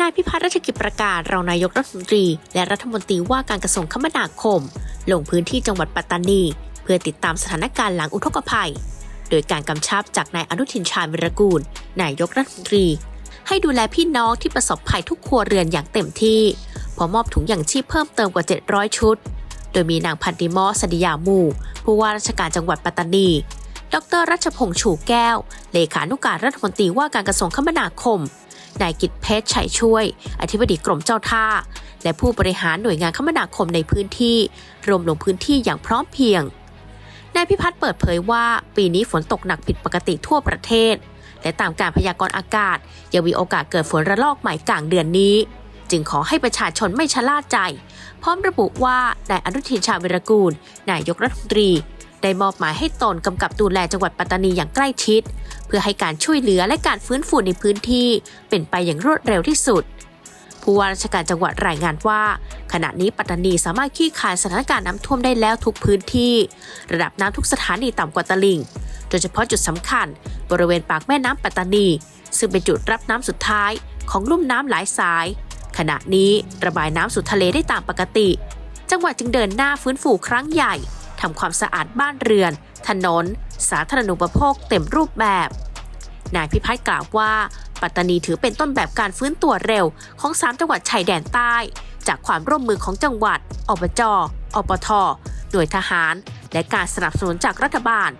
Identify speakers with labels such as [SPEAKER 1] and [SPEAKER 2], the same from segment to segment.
[SPEAKER 1] นายพิพัฒน์รัชกิจประกาศรองนายกรัฐมนตรี และรัฐมนตรีว่าการกระทรวงคมนาคม ลงพื้นที่จังหวัดปัตตานี เพื่อติดตามสถานการณ์หลังอุทกภัย โดยการกำชับจากนายอนุทินชาญวิรกูล นายกรัฐมนตรี ให้ดูแลพี่น้องที่ประสบภัยทุกครัวเรือนอย่างเต็มที่พร้อมมอบถุงอย่างชีพเพิ่มเติมกว่า 700 ชุด โดยมีนางพันติมอสดิยามู ผู้ว่าราชการจังหวัดปัตตานี ดรรัชพงษ์ฉูแก้ว เลขานุการรัฐมนตรีว่าการกระทรวงคมนาคม นายกิตเพชรชัยช่วย อธิบดีกรมเจ้าท่า และผู้บริหารหน่วยงานคมนาคมในพื้นที่ รวมลงพื้นที่อย่างพร้อมเพียง นายพิพัฒน์เปิดเผยว่า ปีนี้ฝนตกหนักผิดปกติทั่วประเทศ และตามการพยากรณ์อากาศ ยังมีโอกาสเกิดฝนระลอกใหม่กลางเดือนนี้ จึงขอให้ประชาชนไม่ชะล่าใจ พร้อมระบุว่านายอนุทินชาญวิรกูล นายกรัฐมนตรี ได้มอบหมายให้ตนกำกับดูแลจังหวัดปัตตานีอย่างใกล้ชิด เพื่อให้การช่วยเหลือและการฟื้นฟูในพื้นที่ เป็นไปอย่างรวดเร็วที่สุด ผู้ว่าราชการจังหวัดรายงานว่า ขณะนี้ปัตตานีสามารถคลี่คายสถานการณ์น้ำท่วมได้แล้วทุกพื้นที่ ระดับน้ำทุกสถานีต่ำกว่าตลิ่งโดยเฉพาะจุดสำคัญ บริเวณปากแม่น้ำปัตตานี ซึ่งเป็นจุดรับน้ำสุดท้ายของลุ่มน้ำหลายสาย ขณะนี้ระบายน้ำสู่ทะเลได้ตามปกติ จังหวัดจึงเดินหน้าฟื้นฟูครั้งใหญ่ ทำความสะอาดบ้านเรือน ถนน สาธารณูปโภคเต็มรูปแบบ นายพิพัฒน์กล่าวว่า ปัตตานีถือเป็นต้นแบบการฟื้นตัวเร็วของ 3 จังหวัดชายแดนใต้ จากความร่วมมือของจังหวัด อบจ อปท หน่วยทหาร และการสนับสนุนจากรัฐบาล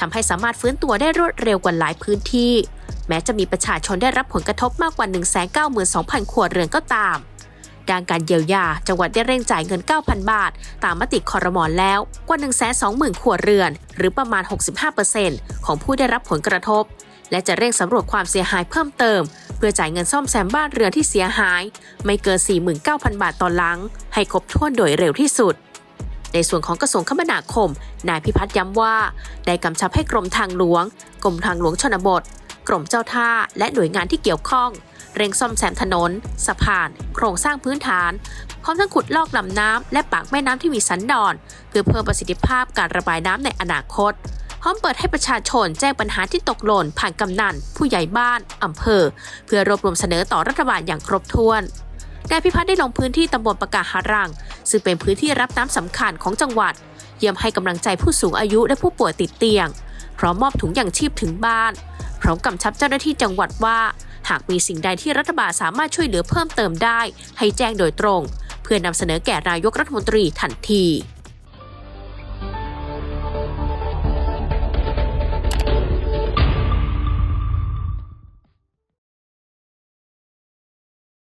[SPEAKER 1] ทำให้สามารถฟื้นตัวได้รวดเร็วกว่าหลายพื้นที่ แม้จะมีประชาชนได้รับผลกระทบมากกว่า 192,000 ครัวเรือนก็ตาม ด้านการเยียวยา จังหวัดได้เร่งจ่ายเงิน 9,000 บาท ตามมติคอรมอแล้วกว่า 120,000ครัวเรือน หรือประมาณ 65%ของผู้ได้รับผลกระทบ และจะเร่งสำรวจความเสียหายเพิ่มเติม เพื่อจ่ายเงินซ่อมแซมบ้านเรือนที่เสียหาย ไม่เกิน 49,000 บาทต่อหลัง ให้ครบถ้วนโดยเร็วที่สุดในส่วนของกระทรวงคมนาคม นายพิพัฒน์ย้ำว่า ได้กำชับให้กรมทางหลวง กรมทางหลวงชนบท กรมเจ้าท่า และหน่วยงานที่เกี่ยวข้อง เร่งซ่อมแซมถนน สะพาน โครงสร้างพื้นฐาน พร้อมทั้งขุดลอกลำน้ำและปากแม่น้ำที่มีสันดอน เพื่อเพิ่มประสิทธิภาพการระบายน้ำในอนาคต พร้อมเปิดให้ประชาชนแจ้งปัญหาที่ตกหล่นผ่านกำนัน ผู้ใหญ่บ้านอำเภอ เพื่อรวบรวมเสนอต่อรัฐบาลอย่างครบถ้วนนายพิพัฒน์ได้ลงพื้นที่ตำบลปะกาหารัง ซึ่งเป็นพื้นที่รับน้ำสำคัญของจังหวัด เยี่ยมให้กำลังใจผู้สูงอายุและผู้ป่วยติดเตียง พร้อมมอบถุงยางชีพถึงบ้าน พร้อมกำชับเจ้าหน้าที่จังหวัดว่า หากมีสิ่งใดที่รัฐบาลสามารถช่วยเหลือเพิ่มเติมได้ ให้แจ้งโดยตรง เพื่อนำเสนอแก่นายกรัฐมนตรีทันที